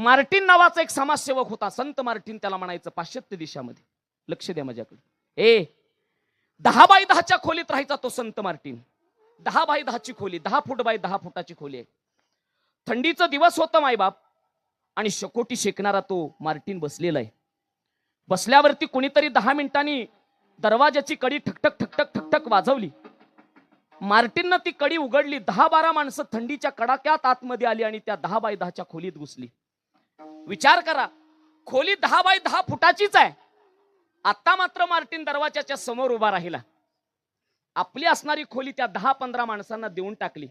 Martin नावाचा एक समाजसेवक होता. संत मार्टिन त्याला म्हणायचं पाश्चात्य देशामध्ये. लक्ष द्या माझ्याकडे. ए दहा बाय दहाच्या खोलीत राहायचा तो संत मार्टिन. दहा बाय दहाची खोली दहा फूट बाय दहा फुटाची खोली आहे. थंडीचं दिवस होतं मायबाप आणि शकोटी शेकणारा तो मार्टिन बसलेला आहे. बसल्यावरती कोणीतरी दहा मिनिटांनी दरवाजाची कडी ठकठक ठकठक ठकठक वाजवली. मार्टिननं ती कडी उघडली. दहा बारा माणसं थंडीच्या कडाक्यात आतमध्ये आली आणि त्या दहा बाय दहाच्या खोलीत घुसली. विचार करा. खोली दहा बाय दहा फुटाचीच आहे. आता मात्र मार्टिन दरवाजाच्या समोर उभा राहिला. आपली असणारी खोली त्या दहा पंधरा माणसांना देऊन टाकली.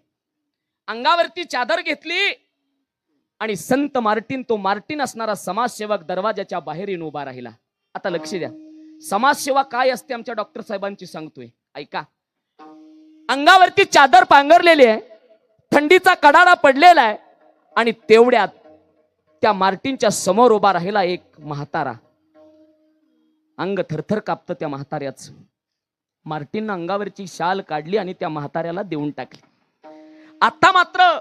अंगावरती चादर घेतली आणि संत मार्टिन तो मार्टिन असणारा समाजसेवक दरवाजाच्या बाहेर येऊन उभा राहिला. आता लक्ष द्या. समाजसेवा काय असते आमच्या डॉक्टर साहेबांची सांगतोय. ऐका. अंगावरती चादर पांघरलेली आहे. थंडीचा कडाडा पडलेला आहे. आणि तेवढ्यात त्या मार्टिनच्या समोर उभा राहिला एक म्हातारा. अंग थरथर कापतं त्या म्हाताऱ्याच. मार्टिननं अंगावरची शाल काढली आणि त्या म्हाताऱ्याला देऊन टाकली. आता मात्र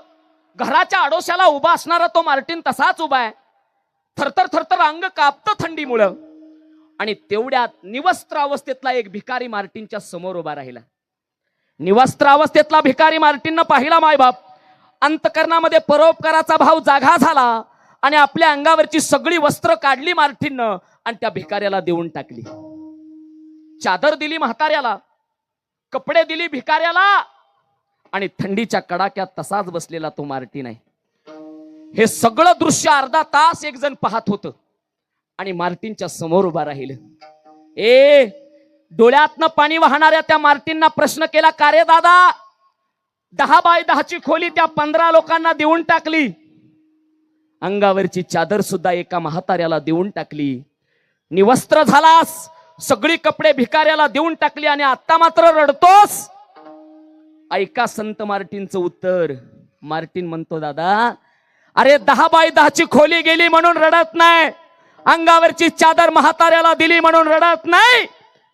घराच्या आडोशाला उभा असणारा तो मार्टिन तसाच उभा आहे. थरथर थरथर अंग कापतं थंडीमुळं. आणि तेवढ्यात निवस्त्र अवस्थेतला एक भिकारी मार्टिनच्या समोर उभा राहिला. निवस्त्र अवस्थेतला भिकारी मार्टिननं पाहिला मायबाप अंतकरणामध्ये परोपकाराचा भाव जागा झाला. आणि आपल्या अंगावरची सगळी वस्त्र काढली मार्टिननं आणि त्या भिकाऱ्याला देऊन टाकली. चादर दिली म्हाताऱ्याला कपडे दिली भिकाऱ्याला आणि थंडीच्या कडाक्यात तसाच बसलेला तो मार्टिन आहे हे सगळं दृश्य अर्धा तास एक जण पाहत होत आणि मार्टिनच्या समोर उभा राहिलं. ए डोळ्यातनं पाणी वाहणाऱ्या त्या मार्टिनना प्रश्न केला का रे दादा? दहा बाय दहाची खोली त्या पंधरा लोकांना देऊन टाकली. अंगावरची चादर सुद्धा एका म्हाताऱ्याला देऊन टाकली. निवस्त्र झालास सगळी कपडे भिकाऱ्याला देऊन टाकली आणि आता मात्र रडतोस. ऐका संत मार्टिनचं उत्तर. मार्टिन म्हणतो दादा अरे दहा बाय दहाची खोली गेली म्हणून रडत नाही. अंगावरची चादर म्हाताऱ्याला दिली म्हणून रडत नाही.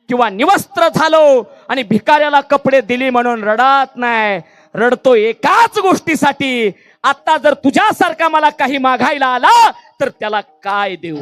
किंवा निवस्त्र झालो आणि भिकाऱ्याला कपडे दिली म्हणून रडत नाही. रडतो एकाच गोष्टीसाठी. आता जर तुझ्यासारखा मला काही मागायला आला तर त्याला काय देऊ?